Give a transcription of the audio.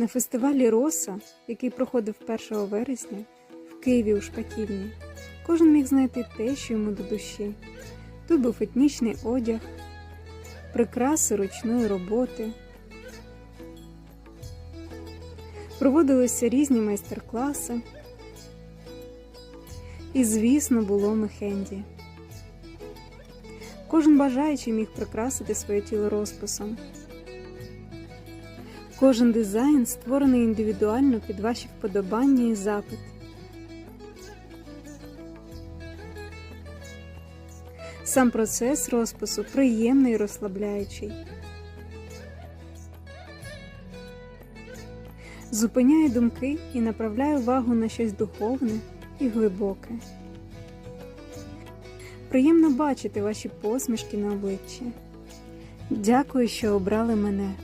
На фестивалі Роса, який проходив 1 вересня в Києві у Шпаківні, кожен міг знайти те, що йому до душі. Тут був етнічний одяг, прикраси ручної роботи. Проводилися різні майстер-класи. І, звісно, було мехенді. Кожен бажаючий міг прикрасити своє тіло розписом. Кожен дизайн створений індивідуально під ваші вподобання і запит. Сам процес розпису приємний і розслабляючий. Зупиняє думки і направляє увагу на щось духовне і глибоке. Приємно бачити ваші посмішки на обличчі. Дякую, що обрали мене.